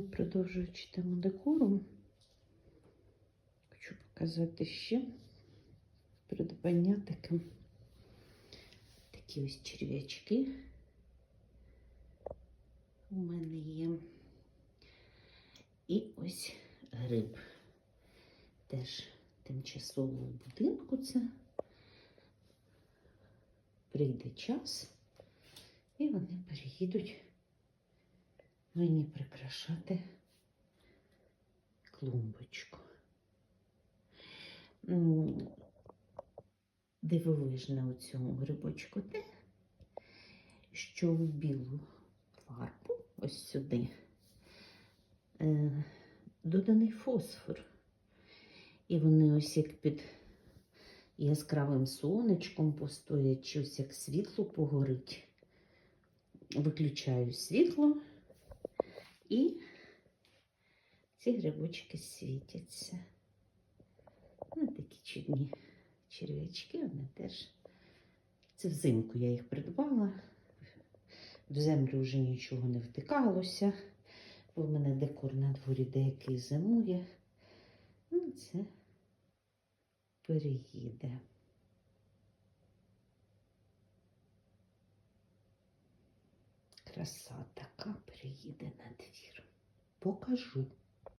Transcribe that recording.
Продовжуючи тему декору, хочу показати ще придбання таке. Такі ось черв'ячки у мене є. І ось гриб. Теж тимчасово в будинку це. Прийде час, і вони переїдуть мені прикрашати клумбочку. Дивовижне у цьому грибочку те, що в білу фарбу, ось сюди, е, доданий фосфор. І вони ось як під яскравим сонечком постоять, чи ось як світло погорить. Виключаю світло, і ці грибочки світяться. Ну, такі чудні черв'ячки, вони теж. Це взимку я їх придбала. В землю вже нічого не втикалося, бо в мене декор на дворі деякий зимує. Ну, це переїде. Краса така приїде на двір. Покажу.